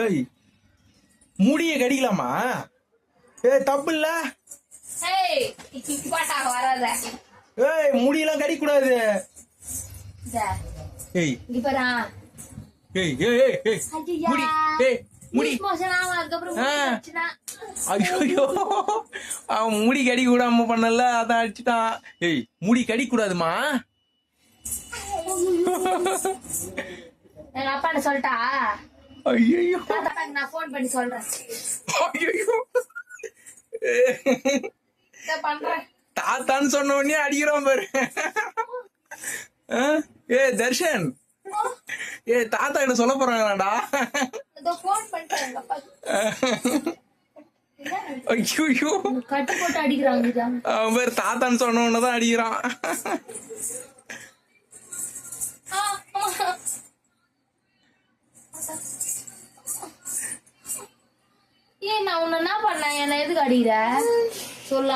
ஏய் முடிய கடிக்கலாமா? ஏ தப்பு இல்ல ஏய் ஏய் முடியெல்லாம் கடிக்க கூடாது ஏய். ஏய் ஏய் ஏய் ஏய். முடி. ஏய் முடி. ஐயோ அவன் முடி கடிக்க விடாம பண்ணல அதான் அடிச்சுட்டான். ஏய் முடி கடிக்க கூடாதுமா எங்க அப்பாட்ட சொல்லிட்டா? ஐயோ நான் ஃபோன் பண்ணி சொல்றேன். ஐயோ இதை பண்றேன். தாத்தான்னு சொன்ன உடனே அடிக்கிறான் பாரு? ஏ தர்ஷன். ஏ தாத்தா என்ன சொல்ல அப்பாக்கு ஐயோ கட்டு போட்டு அடிக்கிறாங்க இதான். அவன் பேர் தாத்தான்னு சொன்ன உடனே தான் அடிக்கிறான். நான் உன்ன என்ன பண்ணேன்? என்ன எதுக்கு அடிக்கிற? சொல்ல.